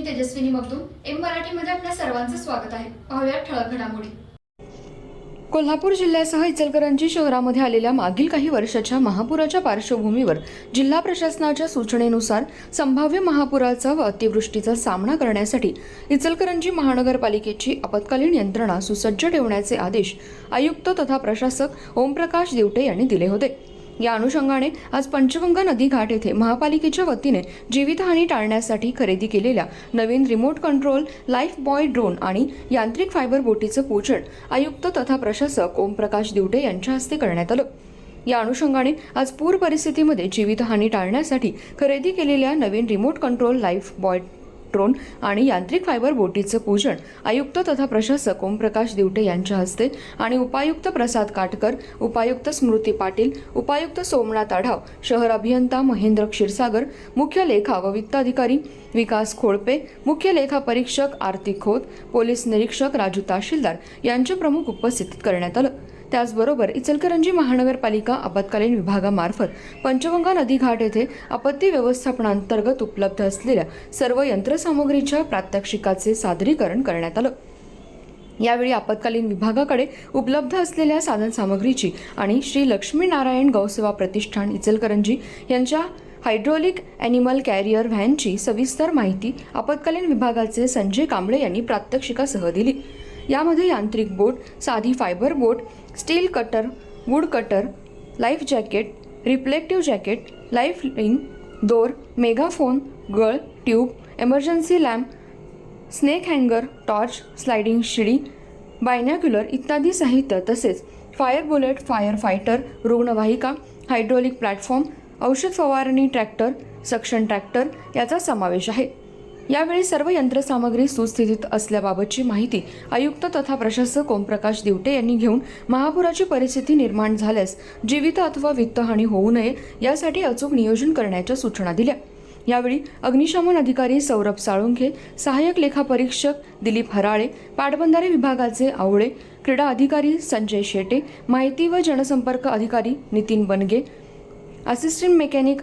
मी Tejaswini Magdum. M मराठीमध्ये आपल्या सर्वांचं स्वागत आहे. पाहूया ठळक घडामोडी. कोल्हापूर जिल्ह्यासह इचलकरंजी शहरामध्ये आलेल्या मागील काही वर्षाच्या महापुराच्या पार्श्वभूमीवर जिल्हा प्रशासनाच्या सूचनेनुसार संभाव्य महापुराचा व अतिवृष्टीचा सामना करण्यासाठी इचलकरंजी महानगरपालिकेची आपत्कालीन यंत्रणा सुसज्ज ठेवण्याचे आदेश आयुक्त तथा प्रशासक ओमप्रकाश दिवटे यांनी दिले होते. या अनुषंगाने आज पंचगंगा नदी घाट येथे महापालिकेच्या वतीने जीवितहानी टाळण्यासाठी खरेदी केलेल्या नवीन remote control life buoy drone आणि यांत्रिक फायबर बोटीचं पूजन आयुक्त तथा प्रशासक ओमप्रकाश दिवटे यांच्या हस्ते करण्यात आलं. या अनुषंगाने आज पूर परिस्थितीमध्ये जीवितहानी टाळण्यासाठी खरेदी केलेल्या नवीन remote control life buoy electron आणि यांत्रिक फायबर बोटीचं पूजन. आयुक्त तथा प्रशासक ओमप्रकाश दिवटे यांच्या हस्ते आणि उपायुक्त प्रसाद काटकर उपायुक्त स्मृती पाटील उपायुक्त सोमनाथ आढाव शहर अभियंता महेंद्र क्षीरसागर मुख्य लेखा व वित्त अधिकारी विकास खोळपे मुख्य लेखा परीक्षक आरती खोत पोलीस निरीक्षक राजू ताशीलदार यांच्या प्रमुख उपस्थितीत करण्यात आलं. त्याचबरोबर इचलकरंजी महानगरपालिका आपत्कालीन विभागामार्फत पंचगंगा नदी घाट येथे आपत्ती व्यवस्थापनांतर्गत उपलब्ध असलेल्या सर्व यंत्रसामुग्रीच्या प्रात्यक्षिकाचे सादरीकरण करण्यात आलं. यावेळी आपत्कालीन विभागाकडे उपलब्ध असलेल्या साधनसामग्रीची आणि श्री लक्ष्मीनारायण गौसेवा प्रतिष्ठान इचलकरंजी यांच्या हायड्रोलिक ॲनिमल कॅरियर व्हॅनची सविस्तर माहिती आपत्कालीन विभागाचे संजय कांबळे यांनी प्रात्यक्षिकासह दिली. यामध्ये यांत्रिक बोट साधी fibre boat steel cutter wood cutter life jacket reflective jacket life ring दोर मेगाफोन गळ ट्यूब एमर्जन्सी लॅम्प स्नेक हँगर टॉर्च स्लायडिंग शिडी बायनॅक्युलर इत्यादी साहित्य तसेच फायर बुलेट फायर फायटर रुग्णवाहिका हायड्रोलिक प्लॅटफॉर्म औषध फवारणी ट्रॅक्टर सक्शन ट्रॅक्टर याचा समावेश आहे. यावेळी सर्व यंत्रसामग्री सुस्थितीत असल्याबाबतची माहिती आयुक्त तथा प्रशासक ओमप्रकाश दिवटे यांनी घेऊन महापुराची परिस्थिती निर्माण झाल्यास जीवित अथवा वित्तहानी होऊ नये यासाठी अचूक नियोजन करण्याच्या सूचना दिल्या. यावेळी अग्निशमन अधिकारी सौरभ साळुंखे सहाय्यक लेखापरीक्षक दिलीप हराळे पाटबंधारे विभागाचे आवळे क्रीडा अधिकारी संजय शेटे माहिती व जनसंपर्क अधिकारी Nitin Bange assistant mechanic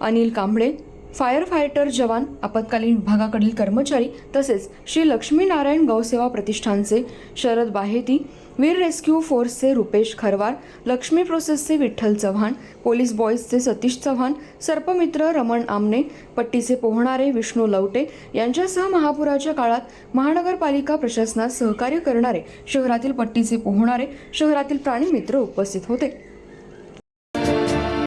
Anil Kamble fire fighter जवान आपत्कालीन विभागाकडील कर्मचारी तसेच श्री लक्ष्मीनारायण गौसेवा प्रतिष्ठानचे शरद बाहेती वीर रेस्क्यू फोर्सचे रुपेश खरवार लक्ष्मी प्रोसेसचे विठ्ठल चव्हाण पोलीस बॉईजचे सतीश चव्हाण सर्पमित्र रमण आमने पट्टीचे पोहणारे विष्णू लवटे यांच्यासह महापुराच्या काळात महानगरपालिका प्रशासनात सहकार्य करणारे शहरातील पट्टीचे पोहणारे शहरातील प्राणीमित्र उपस्थित होते.